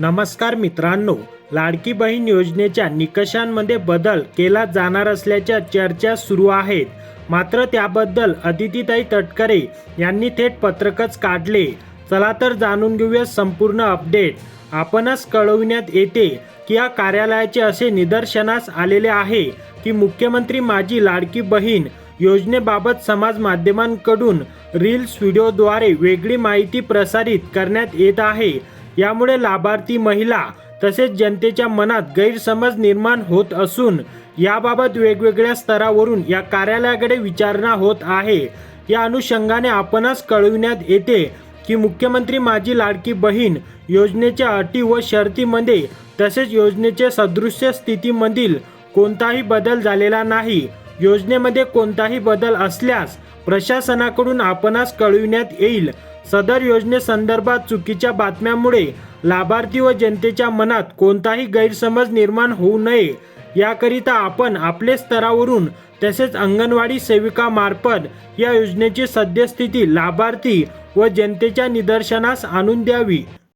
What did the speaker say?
नमस्कार मित्रांनो लाडकी बहीण योजनेच्या निकषांमध्ये बदल केला जाणार असल्याच्या चर्चा सुरू आहेत. मात्र त्याबद्दल अदितीताई तटकरे यांनी थेट पत्रकच काढले. चला तर जाणून घेऊया संपूर्ण अपडेट. आपणच कळविण्यात येते की या कार्यालयाचे असे निदर्शनास आलेले आहे की मुख्यमंत्री माझी लाडकी बहीण योजनेबाबत समाज माध्यमांकडून रील्स व्हिडिओद्वारे वेगळी माहिती प्रसारित करण्यात येत आहे. यामुळे लाभार्थी महिला तसेच जनतेच्या मनात गैरसमज निर्माण होत असून याबाबत वेगवेगळ्या स्तरावरून या कार्यालयाकडे विचारणा होत आहे. या अनुषंगाने आपणच कळविण्यात येते की मुख्यमंत्री माझी लाडकी बहीण योजनेच्या अटी व शर्तीमध्ये तसेच योजनेच्या सदृश्य स्थितीमधील कोणताही बदल झालेला नाही. योजनेमध्ये कोणताही बदल असल्यास प्रशासनाकडून आपणास कळविण्यात येईल. सदर योजनेसंदर्भात चुकीच्या बातम्यामुळे लाभार्थी व जनतेच्या मनात कोणताही गैरसमज निर्माण होऊ नये. याकरिता आपण आपल्या स्तरावरून तसेच अंगणवाडी सेविकामार्फत या योजनेची सद्यस्थिती लाभार्थी व जनतेच्या निदर्शनास आणून द्यावी.